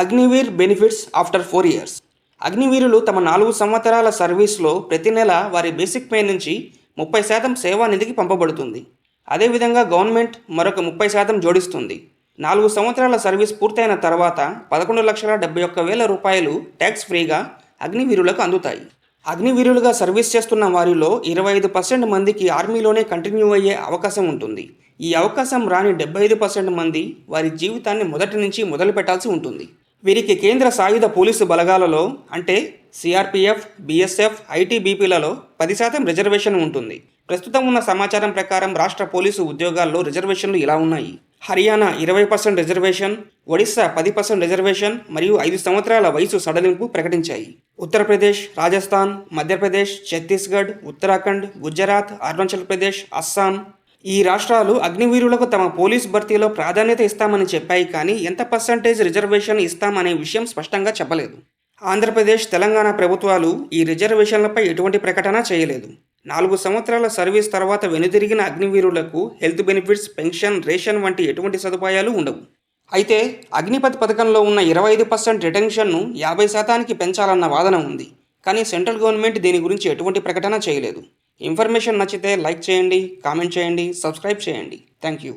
Agniveer benefits after four years. అగ్నివీరులు తమ నాలుగు సంవత్సరాల సర్వీస్లో ప్రతి నెల వారి బేసిక్ పే నుంచి ముప్పై శాతం సేవా నిధికి పంపబడుతుంది. అదేవిధంగా గవర్నమెంట్ మరొక ముప్పై శాతం జోడిస్తుంది. నాలుగు సంవత్సరాల సర్వీస్ పూర్తయిన తర్వాత పదకొండు లక్షల డెబ్బై ఒక్క వేల రూపాయలు ట్యాక్స్ ఫ్రీగా అగ్నివీరులకు అందుతాయి. అగ్నివీరులుగా సర్వీస్ చేస్తున్న వారిలో ఇరవై ఐదు పర్సెంట్ మందికి ఆర్మీలోనే కంటిన్యూ అయ్యే అవకాశం ఉంటుంది. ఈ అవకాశం రాని డెబ్బై ఐదు పర్సెంట్ మంది వారి జీవితాన్ని మొదటి నుంచి మొదలు పెట్టాల్సి ఉంటుంది. వీరికి కేంద్ర సాయుధ పోలీసు బలగాలలో అంటే సిఆర్పిఎఫ్ బిఎస్ఎఫ్ ఐటీబీపీలలో పది శాతం రిజర్వేషన్ ఉంటుంది. ప్రస్తుతం ఉన్న సమాచారం ప్రకారం రాష్ట్ర పోలీసు ఉద్యోగాల్లో రిజర్వేషన్లు ఇలా ఉన్నాయి. హర్యానా ఇరవై పర్సెంట్ రిజర్వేషన్ ఒడిశా పది పర్సెంట్ రిజర్వేషన్ మరియు ఐదు సంవత్సరాల వయసు సడలింపు ప్రకటించాయి. ఉత్తరప్రదేశ్ రాజస్థాన్ మధ్యప్రదేశ్ ఛత్తీస్గఢ్ ఉత్తరాఖండ్ గుజరాత్ అరుణాచల్ ప్రదేశ్ అస్సాం ఈ రాష్ట్రాలు అగ్నివీరులకు తమ పోలీస్ భర్తీలో ప్రాధాన్యత ఇస్తామని చెప్పాయి కానీ ఎంత పర్సంటేజ్ రిజర్వేషన్ ఇస్తామనే విషయం స్పష్టంగా చెప్పలేదు. ఆంధ్రప్రదేశ్ తెలంగాణ ప్రభుత్వాలు ఈ రిజర్వేషన్లపై ఎటువంటి ప్రకటన చేయలేదు. నాలుగు సంవత్సరాల సర్వీస్ తర్వాత వెనుదిరిగిన అగ్నివీరులకు హెల్త్ బెనిఫిట్స్ పెన్షన్ రేషన్ వంటి ఎటువంటి సదుపాయాలు ఉండవు. అయితే అగ్నిపథ్ పథకంలో ఉన్న ఇరవై ఐదు పర్సెంట్ రిటెన్షన్ను యాభై శాతానికి పెంచాలన్న వాదన ఉంది. కానీ సెంట్రల్ గవర్నమెంట్ దీని గురించి ఎటువంటి ప్రకటన చేయలేదు. ఇన్ఫర్మేషన్ నచ్చితే లైక్ చేయండి కామెంట్ చేయండి సబ్స్క్రైబ్ చేయండి. Thank you.